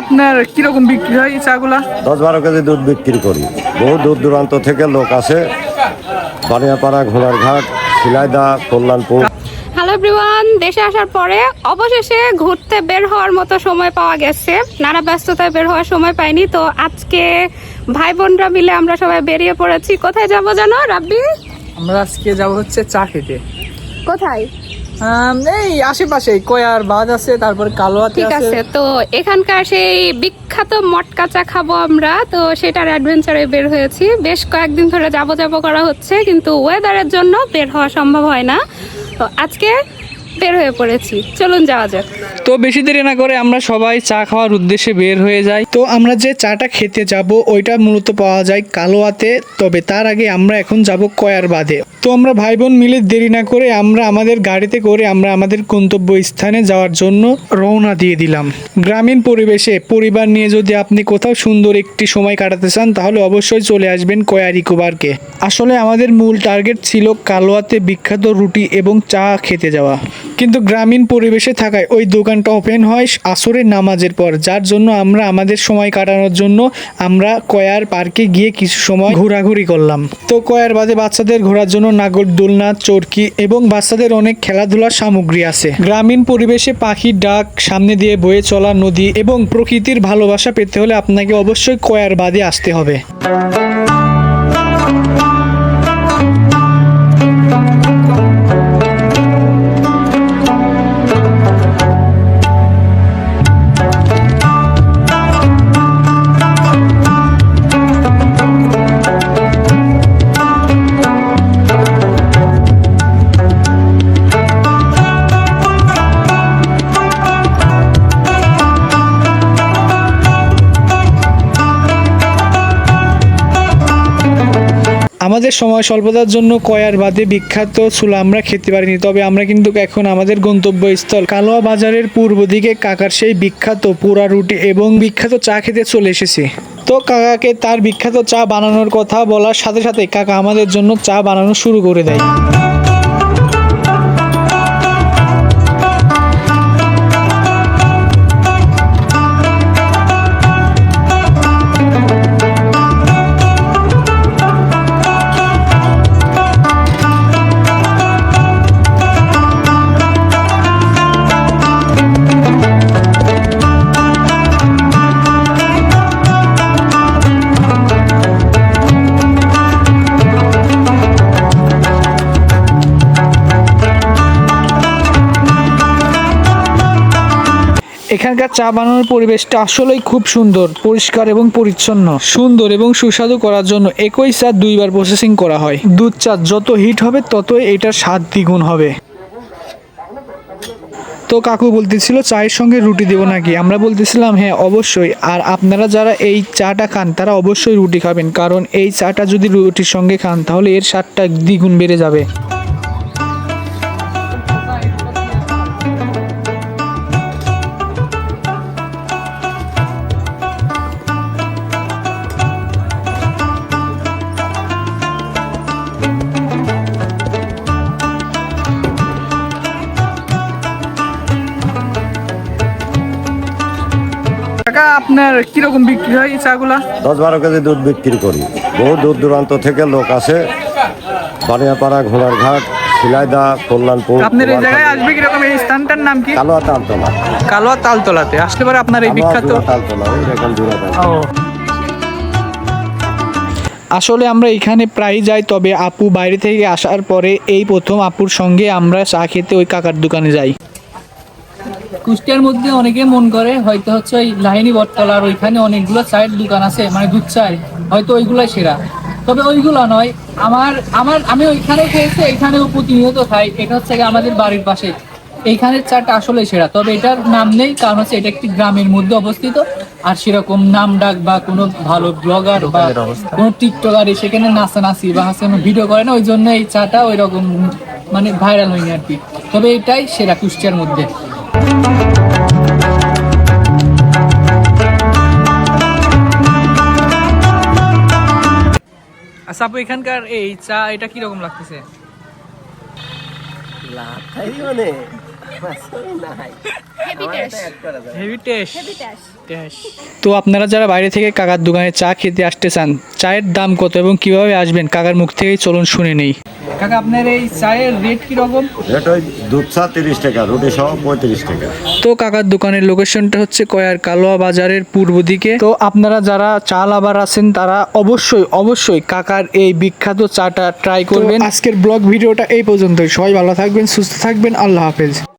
আপনার কীরকম বিক্রি হয় এই চাগুলা? দশ বারো কেজি দুধ বিক্রি করি। বহু দূর দূরান্ত থেকে লোক আসে। বানিয়াপাড়া ঘোড়ারঘাট শিলাইদা কল্যাণপুর। হ্যালো এভরিওয়ান দেশে আসার পরে অবশেষে ঘুরতে বের হওয়ার মতো সময় পাওয়া গেছে। নানা ব্যস্ততায় বের হওয়ার সময় পাইনি তো আজকে ভাই বোনরা মিলে আমরা সবাই বেরিয়ে পড়েছি। কোথায় যাব জানো রাব্বি? আমরা আজকে যাব হচ্ছে চা খেতে কোথায়? এই আশেপাশে কয়ার বাদ আছে তারপর কালোয়াতে ঠিক আছে। তো এখানকার সেই বিখ্যাত মটকা চা খাব আমরা তো সেটার অ্যাডভেঞ্চারে বের হয়েছি। বেশ কয়েকদিন ধরে যাব যাব করা হচ্ছে কিন্তু ওয়েদারের জন্য বের হওয়া সম্ভব হয় না। তো আজকে বের হয়ে পড়েছি চলুন যাওয়া যাক। তো বেশি দেরি না করে আমরা সবাই চা খাওয়ার উদ্দেশ্যে বের হয়ে যাই। তো আমরা যে চাটা খেতে যাব ওইটা মূলত পাওয়া যায় কালোয়াতে তবে তার আগে আমরা এখন যাব কয়ার বাঁধে। তো আমরা ভাই বোন মিলে দেরি না করে আমরা আমাদের গাড়িতে করে আমরা আমাদের গন্তব্য স্থানে যাওয়ার জন্য রওনা দিয়ে দিলাম। গ্রামীণ পরিবেশে পরিবার নিয়ে যদি আপনি কোথাও সুন্দর একটি সময় কাটাতে চান, তাহলে অবশ্যই চলে আসবেন কয়ার ইকোবারকে আসলে আমাদের মূল টার্গেট ছিল কালোয়াতে বিখ্যাত রুটি এবং চা খেতে যাওয়া। কিন্তু গ্রামীণ পরিবেশে থাকায় ওই দোকানটা ওপেন হয় আসরের নামাজের পর, যার জন্য আমরা আমাদের সময় কাটানোর জন্য আমরা কয়ার পার্কে গিয়ে কিছু সময় ঘোরাঘুরি করলাম। তো কয়ার বাদে বাচ্চাদের ঘোরার জন্য নাগর, দোলনা, চরকি এবং বাচ্চাদের অনেক খেলাধুলার সামগ্রী আছে। গ্রামীণ পরিবেশে পাখির ডাক, সামনে দিয়ে বয়ে চলা নদী এবং প্রকৃতির ভালোবাসা পেতে হলে আপনাকে অবশ্যই কয়ার বাদে আসতে হবে। আমাদের সময় স্বল্পতার জন্য কয়ার বাদে বিখ্যাত চুলা আমরা খেতে পারিনি। তবে আমরা কিন্তু এখন আমাদের গন্তব্যস্থল কালোয়া বাজারের পূর্ব দিকে কাকার সেই বিখ্যাত পোড়া রুটি এবং বিখ্যাত চা খেতে চলে এসেছি। তো কাকাকে তার বিখ্যাত চা বানানোর কথা বলার সাথে সাথে কাকা আমাদের জন্য চা বানানো শুরু করে দেয়। এখানকার চা বানানোর পরিবেশটা আসলেই খুব সুন্দর, পরিষ্কার এবং পরিচ্ছন্ন, সুন্দর এবং সুস্বাদু করার জন্য একই চা দুইবার প্রসেসিং করা হয়। দুধ চা যত হিট হবে, ততই এটার স্বাদ দ্বিগুণ হবে। তো কাকু বলতেছিল, চায়ের সঙ্গে রুটি দেবো নাকি? আমরা বলতেছিলাম হ্যাঁ অবশ্যই। আর আপনারা যারা এই চাটা খান, তারা অবশ্যই রুটি খাবেন। কারণ এই চাটা যদি রুটির সঙ্গে খান, তাহলে এর স্বাদটা দ্বিগুণ বেড়ে যাবে। কাকা আপনার কীরকম বিক্রি হয় এই চাগুলা? দশ বারো কেজি দুধ বিক্রি করি। বহু দূর দূরান্ত থেকে লোক আসে। বানিয়াপাড়া ঘোড়ারঘাট শিলাইদা কল্যাণপুর আপনার এই জায়গায় আসবে কীরকম? এই স্থানটার নাম কি? কালোয়া তালতলা। কালোয়া তালতলাতে। আসলে পরে আপনার এই বিখ্যাত তালতলা আসলে আমরা এখানে প্রায় যাই তবে আপু বাইরে থেকে আসার পরে এই প্রথম আপুর সঙ্গে আমরা চা খেতে ওই কাকার দোকানে যাই। কুষ্টিয়ার মধ্যে অনেকে মন করে হয়তো হচ্ছে ওই লাহিনী বটতলার ওইখানে অনেকগুলো চায়ের দোকান আছে মানে দুধ চায় হয়তো ওইগুলাই সেরা। তবে ওইগুলো নয় আমার আমার আমি ওইখানে খেয়েছি এখানেও প্রতিনিয়ত খাই এটা হচ্ছে আমাদের বাড়ির পাশে। এইখানের চাটা আসলে সেরা তবে এটার নাম নেই কারণ হচ্ছে এটা একটি গ্রামের মধ্যে অবস্থিত আর সেরকম নাম ডাক বা কোনো ভালো ব্লগার বা কোনো টিকটকার সেখানে নাচানাচি বা হচ্ছে ভিডিও করে না ওই জন্য এই চাটা ওই রকম মানে ভাইরাল হয়নি আর কি। তবে এটাই সেরা কুষ্টিয়ার মধ্যে। আচ্ছা আপু এখানকার এই চা এটা কীরকম লাগতেছে? লাখাই মানে? তো আপনারা যারা বাইরে থেকে কাকার দোকানে চা খেতে আসতে চান চায়ের দাম কত এবং কীভাবে আসবেন? কাকার মুখ থেকেই চলুন শুনে নেই। কাকা আপনার এই চায়ের রেট কীরকম রেট ওই দুধ চা তিরিশ টাকা রুটি সহ পঁয়ত্রিশ টাকা। তো কাকার দোকানের লোকেশনটা হচ্ছে কয়ার কালোয়া বাজারের পূর্ব দিকে। তো আপনারা যারা চা লাভার আছেন তারা অবশ্যই অবশ্যই কাকার এই বিখ্যাত চাটা ট্রাই করবেন। আজকের ব্লগ ভিডিওটা এই পর্যন্তই। সবাই ভালো থাকবেন সুস্থ থাকবেন। আল্লাহ হাফেজ।